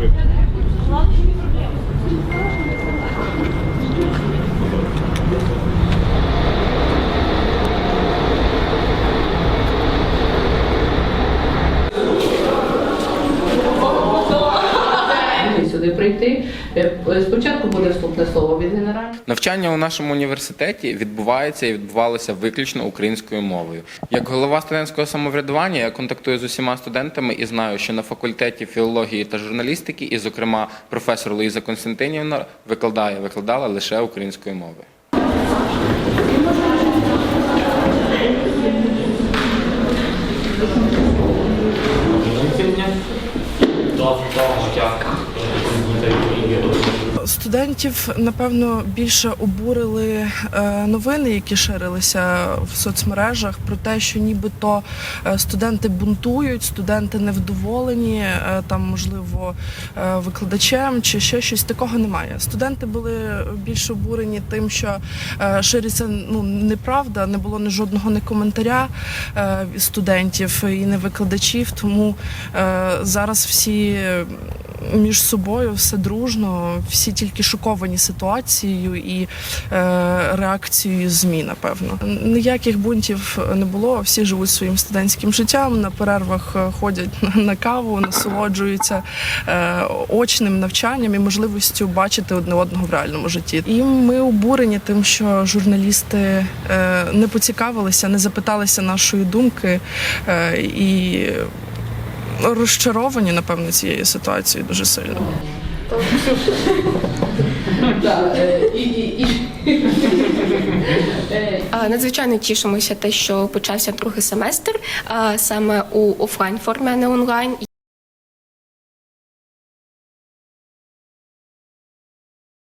Evet. Сюди прийти. Е, Спочатку буде вступне слово від генерального. Навчання у нашому університеті відбувається і відбувалося виключно українською мовою. Як голова студентського самоврядування я контактую з усіма студентами і знаю, що на факультеті філології та журналістики, і, зокрема, професор Луїза Константинівна викладає, викладала лише українською мовою. Студентів напевно більше обурили е, новини, які ширилися в соцмережах, про те, що нібито е, студенти бунтують, студенти невдоволені, е, там можливо викладачем чи ще щось такого немає. Студенти були більш обурені тим, що шириться ну неправда, не було ні жодного не коментаря студентів і не викладачів. Тому зараз всі між собою все дружно, всі тільки шоковані ситуацією і е, реакцією ЗМІ, напевно. Ніяких бунтів не було. Всі живуть своїм студентським життям. На перервах е, ходять на, каву, насолоджуються е, очним навчанням і можливістю бачити одне одного в реальному житті. І ми обурені тим, що журналісти е, не поцікавилися, не запиталися нашої думки е, і розчаровані, напевно, цією ситуацією дуже сильно. Надзвичайно тішимося те, що почався другий семестр саме у офлайн формі, а не онлайн.